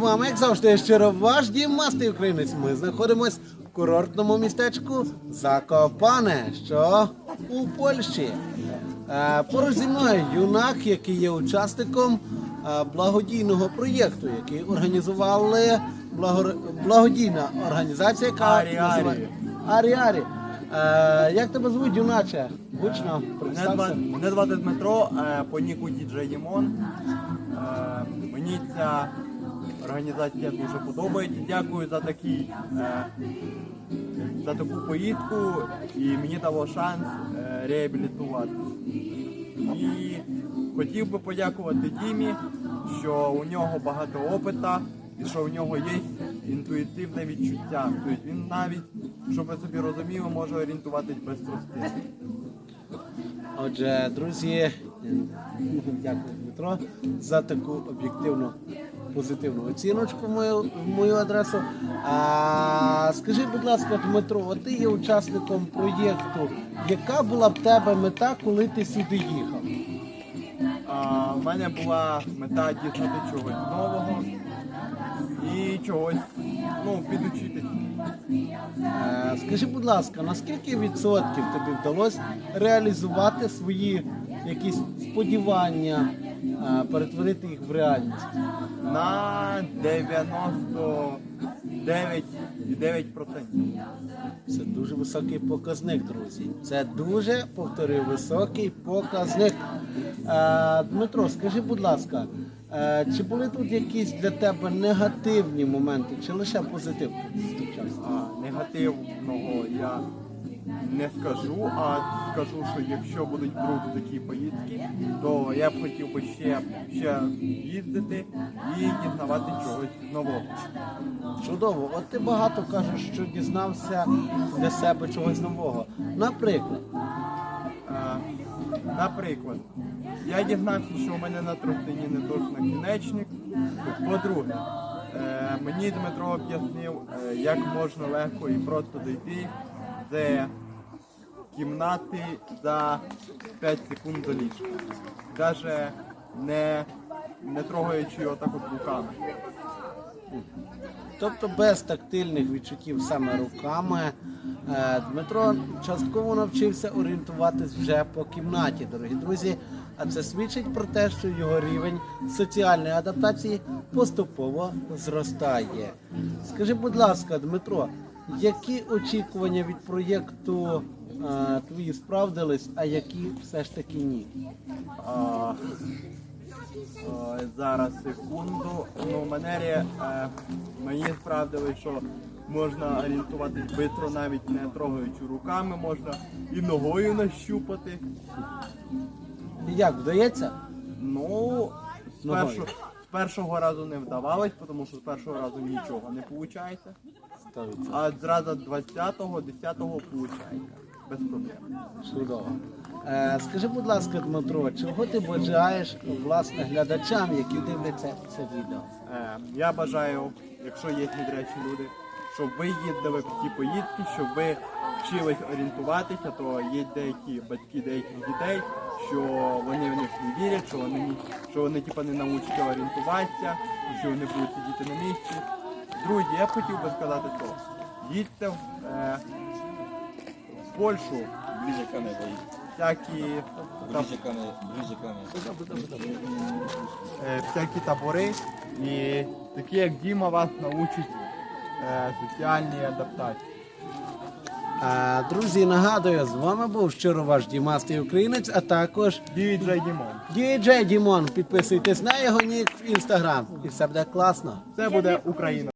вами, як завжди, щиро ваш дім мастий українець. Ми знаходимось в курортному містечку Закопане, що у Польщі. Е, Поруч зі мною юнак, який є учасником е, благодійного проєкту, який організували благо- благодійна організація, яка Арі-Арі. Арі-Арі. Е, Як тебе звуть, юначе? Гучно, представся. мене звати Дмитро, е, по ніку діджей Дімон. Мені ця організація дуже подобається. Дякую за такий, е, за таку поїздку і мені дало шанс е, реабілітувати. І хотів би подякувати Дімі, що у нього багато опита і що у нього є інтуїтивне відчуття. Тобто він навіть, щоб ви собі розуміли, може орієнтуватись без тростини. Отже, друзі, дякую Дмитро за таку об'єктивну позитивну оціночку в мою, в мою адресу. А, скажи, будь ласка, Дмитро, от ти є учасником проєкту. Яка була б тебе мета, коли ти сюди їхав? А, в мене була мета дізнати чогось нового і чогось ну, підучитись. Е, Скажи, будь ласка, наскільки відсотків тобі вдалося реалізувати свої якісь сподівання, перетворити їх в реальність? На 99,9%. Це дуже високий показник, друзі. Це дуже, повторюю, високий показник. Дмитро, скажи, будь ласка, чи були тут якісь для тебе негативні моменти, чи лише позитив? А, негативного я не скажу, а скажу, що якщо будуть вдруг такі поїздки, то я б хотів би ще, ще їздити і дізнавати чогось нового. Чудово, от ти багато кажеш, що дізнався для себе чогось нового. Наприклад, Е, Наприклад, я дізнався, що у мене на тростині не точно кінечник. По-друге, е, мені Дмитро об'яснив, е, як можна легко і просто дійти з кімнати за 5 секунд до ліжка. Навіть не, не трогаючи його так от руками. Тобто без тактильних відчуттів саме руками е, Дмитро частково навчився орієнтуватись вже по кімнаті, дорогі друзі. А це свідчить про те, що його рівень соціальної адаптації поступово зростає. Скажи, будь ласка, Дмитро, які очікування від проєкту е, твої справдились, а які все ж таки ні? А, а, зараз секунду. Ну, в манері е, мені справдили, що можна орієнтуватись швидко, навіть не трогаючи руками, можна і ногою нащупати. Як вдається? Ну, з, Ногою. першого, з першого разу не вдавалось, тому що з першого разу нічого не виходить. А зразу 20-го, 10-го виходить. Без проблем. Чудово. Е, скажи, будь ласка, Дмитро, чого ти бажаєш власне глядачам, які дивляться це відео? Е, Я бажаю, якщо є відречі люди, щоб ви їздили в ті поїздки, щоб ви вчились орієнтуватися, то є деякі батьки деяких дітей, що вони в них не вірять, що вони, ні- що вони типу, не навчаться орієнтуватися, що вони будуть сидіти на місці. Друзі, я б хотів би сказати то. Їдьте в, е, в Польщу, Ближе камера. всякі, та- Ближе камера. Ближе камера. е, всякі табори, і такі як Діма вас научать е, соціальній адаптації. Е, друзі, нагадую, з вами був щиро ваш Дімастий Українець, а також Діджей Дімон. діджей Дімон. Підписуйтесь на його нік в інстаграм. І все буде класно. Це буде Україна.